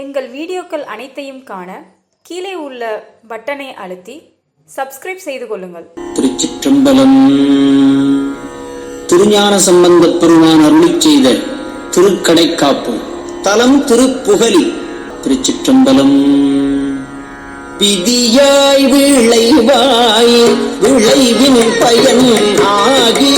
எங்கள் வீடியோக்கள் அனைத்தையும் காண கீழே உள்ள பட்டனை அழுத்தி சப்ஸ்கிரைப் செய்து கொள்ளுங்கள். திருச்சிற்றம்பலம். திருஞான சம்பந்த பெருமான் அருளி செய்த திருக்கடைக்காப்பு தலம் திருப்புகலி திருச்சிற்றம்பலம். விதியாய் விளைவாய் விளைவின் பயன் ஆகி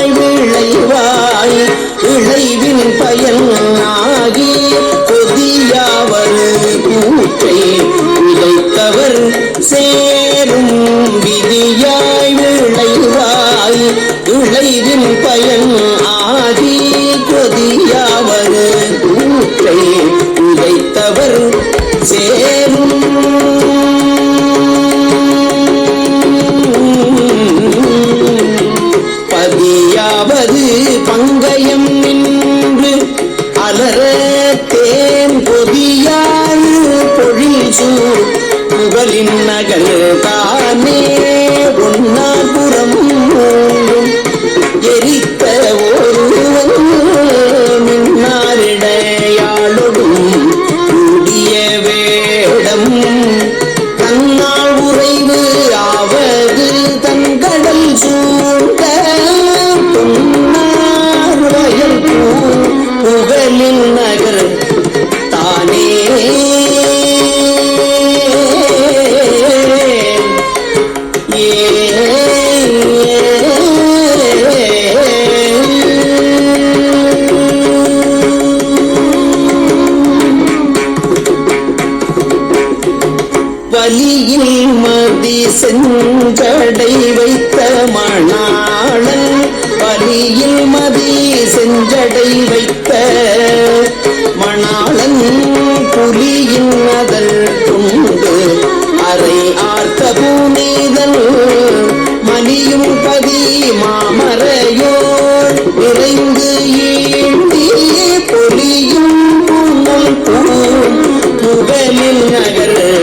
விதியாய் விளைவாய் விளைவின் பயன் ஆகி கொதியாவர் கூற்றை விதைத்தவர் சேரும் விதியாய் விளைவாய் விளைவின் பயன் பங்கயம் நின்று அலர தேன் பொதியாள் பொழில் சூழ் புகழின் நகல் தானே. வலியில் மதி செஞ்சடை வைத்த மணாளன். வலியில் மதி செஞ்சடை வைத்த மணாளன். புலியின் அதல் துண்டு அறை ஆர்த்த பூநீதல் மலியும் பதி மாமரையோர் விரைந்து ஈண்டி பொலியும் புனல் பூ. புகழில் நகர்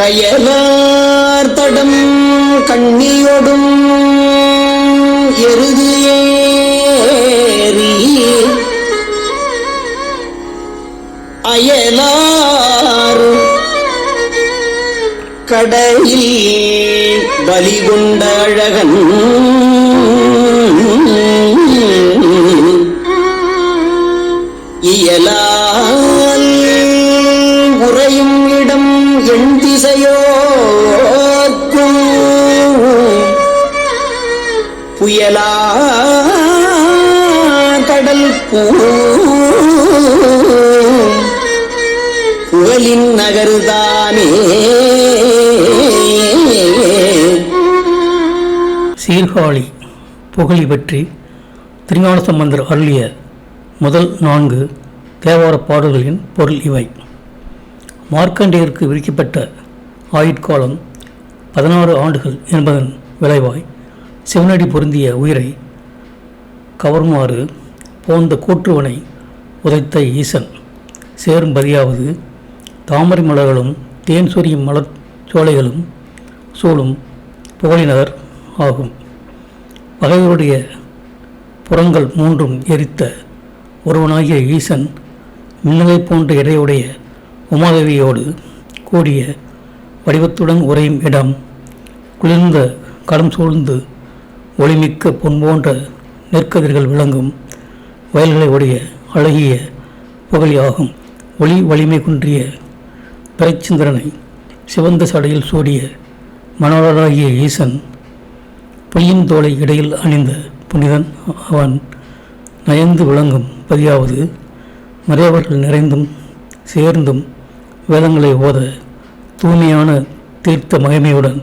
கயலார் தடம் கண்ணியொடும் எருது ஏறி அயலார் கடையில் பலி கொண்ட அழகன் இயலால் உறையும் இடம் எண் திசையோர்க்கும் புயலா கடல் பூ புகழின் நகர்தானே. சீர்காழி புகழி பற்றி திருஞான சம்பந்தர் அருளிய முதல் நான்கு தேவார பாடல்களின் பொருள் இவை. மார்க்கண்டேயருக்கு விதிக்கப்பட்ட ஆயுட்காலம் பதினாறு ஆண்டுகள் என்பதன் விளைவாய் சிவனடி பொருந்திய உயிரை கவருமாறு போந்த கூற்றுவனை உதைத்த ஈசன். சேரும் பதியாவது தாமரை மலர்களும் தேன் சொரியும் மலர் சோலைகளும் சூழும் புகழினர் ஆகும். பகைவருடைய புறங்கள் மூன்றும் எரித்த ஒருவனாகிய ஈசன் மின்னலை போன்ற இடையுடைய உமாதேவியோடு கூடிய வடிவத்துடன் உறையும் இடம் குளிர்ந்த களம் சூழ்ந்து ஒளிமிக்க பொன் போன்ற நெற்கதிர்கள் விளங்கும் வயல்களை உடைய அழகிய புகழியாகும் ஒளி வலிமை குன்றிய பிறைச்சந்திரனை சிவந்த சடையில் சூடிய மணவராகிய ஈசன் புலியின் தோலை இடையில் அணிந்த புனிதன் அவன் நயந்து விளங்கும் பதியாவது மறையவர்கள் நிறைந்தும் சேர்ந்தும் வேதங்களை ஓத தூய்மையான தீர்த்த மகிமையுடன்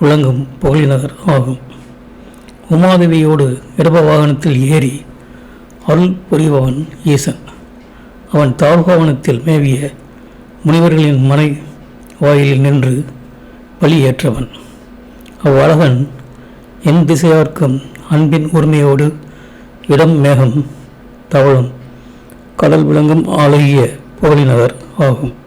விளங்கும் புகழிநகர் ஆகும். உமாதேவியோடு இடப வாகனத்தில் ஏறி அருள் புரிபவன் ஈசன். அவன் தாழ்கோவனத்தில் மேவிய முனிவர்களின் மனை வாயிலில் நின்று பலியேற்றவன் ஏற்றவன். அவ்வழகன் என் திசையார்க்கும் அன்பின் உரிமையோடு இடம் மேகம் தவழும். கடல் விளங்கும் ஆலய புகழினவர் ஆகும்.